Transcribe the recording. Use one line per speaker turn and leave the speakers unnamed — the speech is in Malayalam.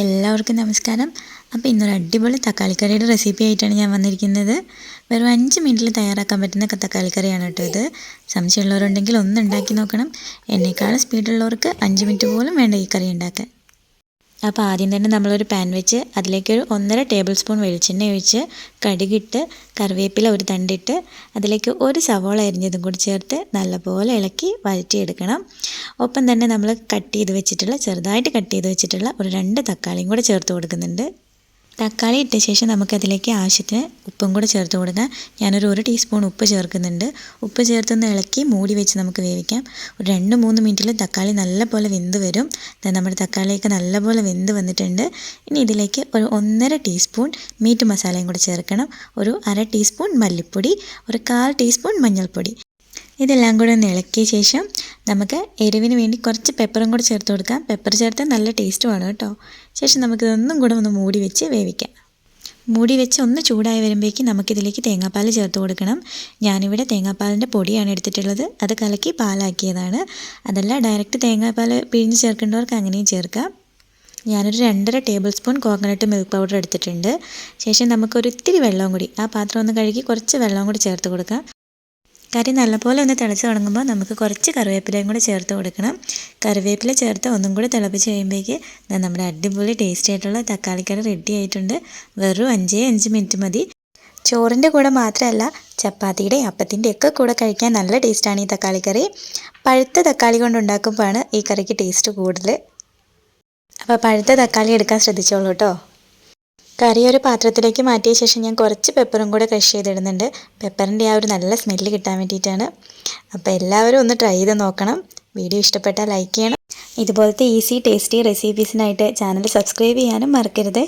എല്ലാവർക്കും നമസ്കാരം. അപ്പോൾ ഇന്നൊരു അടിപൊളി തക്കാളിക്കറിയുടെ റെസിപ്പി ആയിട്ടാണ് ഞാൻ വന്നിരിക്കുന്നത്. വെറും അഞ്ച് മിനിറ്റിൽ തയ്യാറാക്കാൻ പറ്റുന്ന തക്കാളിക്കറിയാണ് കേട്ടോ ഇത്. സംശയമുള്ളവരുണ്ടെങ്കിൽ ഒന്ന് ഉണ്ടാക്കി നോക്കണം. എന്നേക്കാളും സ്പീഡുള്ളവർക്ക് അഞ്ച് മിനിറ്റ് പോലും വേണ്ട ഈ കറി ഉണ്ടാക്കാൻ. അപ്പോൾ ആദ്യം തന്നെ നമ്മളൊരു പാൻ വെച്ച് അതിലേക്ക് ഒരു ഒന്നര ടേബിൾ സ്പൂൺ വെളിച്ചെണ്ണ ഒഴിച്ച് കടുകിട്ട് കറിവേപ്പില ഒരു തണ്ടിട്ട് അതിലേക്ക് ഒരു സവോള അരിഞ്ഞതും കൂടി ചേർത്ത് നല്ലപോലെ ഇളക്കി വഴറ്റിയെടുക്കണം. ഒപ്പം തന്നെ നമ്മൾ കട്ട് ചെയ്ത് വെച്ചിട്ടുള്ള ചെറുതായിട്ട് കട്ട് ചെയ്ത് വെച്ചിട്ടുള്ള ഒരു രണ്ട് തക്കാളിയും കൂടെ ചേർത്ത് കൊടുക്കുന്നുണ്ട്. തക്കാളി ഇട്ട ശേഷം നമുക്കതിലേക്ക് ആവശ്യത്തിന് ഉപ്പും കൂടെ ചേർത്ത് കൊടുക്കാം. ഞാനൊരു ഒരു ടീസ്പൂൺ ഉപ്പ് ചേർക്കുന്നുണ്ട്. ഉപ്പ് ചേർത്തൊന്ന് ഇളക്കി മൂടി വെച്ച് നമുക്ക് വേവിക്കാം. ഒരു രണ്ട് മൂന്ന് മിനിറ്റിൽ തക്കാളി നല്ലപോലെ വെന്ത് വരും. നമ്മുടെ തക്കാളിയൊക്കെ നല്ലപോലെ വെന്ത് വന്നിട്ടുണ്ട്. ഇനി ഇതിലേക്ക് ഒരു ഒന്നര ടീസ്പൂൺ മീറ്റ് മസാലയും കൂടെ ചേർക്കണം. ഒരു അര ടീസ്പൂൺ മല്ലിപ്പൊടി ഒരു കാൽ ടീസ്പൂൺ മഞ്ഞൾപ്പൊടി. ഇതെല്ലാം കൂടെ ഒന്ന് ഇളക്കിയ ശേഷം നമുക്ക് എരിവിന് വേണ്ടി കുറച്ച് പെപ്പറും കൂടെ ചേർത്ത് കൊടുക്കാം. പെപ്പർ ചേർത്താൽ നല്ല ടേസ്റ്റുമാണ് കേട്ടോ. ശേഷം നമുക്കിതൊന്നും കൂടെ ഒന്ന് മൂടി വെച്ച് വേവിക്കാം. മൂടി വെച്ച് ഒന്ന് ചൂടായി വരുമ്പോഴേക്കും നമുക്കിതിലേക്ക് തേങ്ങാപ്പാൽ ചേർത്ത് കൊടുക്കണം. ഞാനിവിടെ തേങ്ങാപ്പാലിന്റെ പൊടിയാണ് എടുത്തിട്ടുള്ളത്. അത് കലക്കി പാലാക്കിയതാണ്. അതല്ല ഡയറക്റ്റ് തേങ്ങാപ്പാൽ പിഴിഞ്ഞ് ചേർക്കേണ്ടവർക്ക് അങ്ങനെയും ചേർക്കാം. ഞാനൊരു രണ്ടര table spoon coconut milk powder എടുത്തിട്ടുണ്ട്. ശേഷം നമുക്കൊരു ഇത്തിരി വെള്ളവും കൂടി ആ പാത്രം ഒന്ന് കഴുകി കുറച്ച് വെള്ളം കൂടി ചേർത്ത് കൊടുക്കാം. കറി നല്ലപോലെ ഒന്ന് തിളച്ച് തുടങ്ങുമ്പോൾ നമുക്ക് കുറച്ച് കറിവേപ്പിലയും കൂടെ ചേർത്ത് കൊടുക്കണം. കറിവേപ്പില ചേർത്ത് ഒന്നും കൂടി തിളപ്പിച്ച് കഴിയുമ്പോഴേക്ക് നമ്മുടെ അടിപൊളി ടേസ്റ്റി ആയിട്ടുള്ള തക്കാളിക്കറി റെഡി ആയിട്ടുണ്ട്. വെറും അഞ്ചേ അഞ്ച് മിനിറ്റ് മതി. ചോറിന്റെ കൂടെ മാത്രമല്ല ചപ്പാത്തിയുടെ അപ്പത്തിന്റെ ഒക്കെ കൂടെ കഴിക്കാൻ നല്ല ടേസ്റ്റാണ് ഈ തക്കാളി കറി. പഴുത്ത തക്കാളി കൊണ്ടുണ്ടാക്കുമ്പോഴാണ് ഈ കറിക്ക് ടേസ്റ്റ് കൂടുതൽ അപ്പോൾ പഴുത്ത തക്കാളി എടുക്കാൻ ശ്രദ്ധിച്ചോളൂ കേട്ടോ. കറി ഒരു പാത്രത്തിലേക്ക് മാറ്റിയ ശേഷം ഞാൻ കുറച്ച് പെപ്പറും കൂടെ ക്രഷ് ചെയ്തിടുന്നുണ്ട്. പെപ്പറിന്റെ ആ ഒരു നല്ല സ്മെല്ല് കിട്ടാൻ വേണ്ടിയിട്ടാണ്. അപ്പോൾ എല്ലാവരും ഒന്ന് ട്രൈ ചെയ്ത് നോക്കണം. വീഡിയോ ഇഷ്ടപ്പെട്ടാൽ ലൈക്ക് ചെയ്യണം. ഇതുപോലത്തെ ഈസി ടേസ്റ്റി റെസിപ്പീസിനായിട്ട് ചാനൽ സബ്സ്ക്രൈബ് ചെയ്യാനും മറക്കരുത്.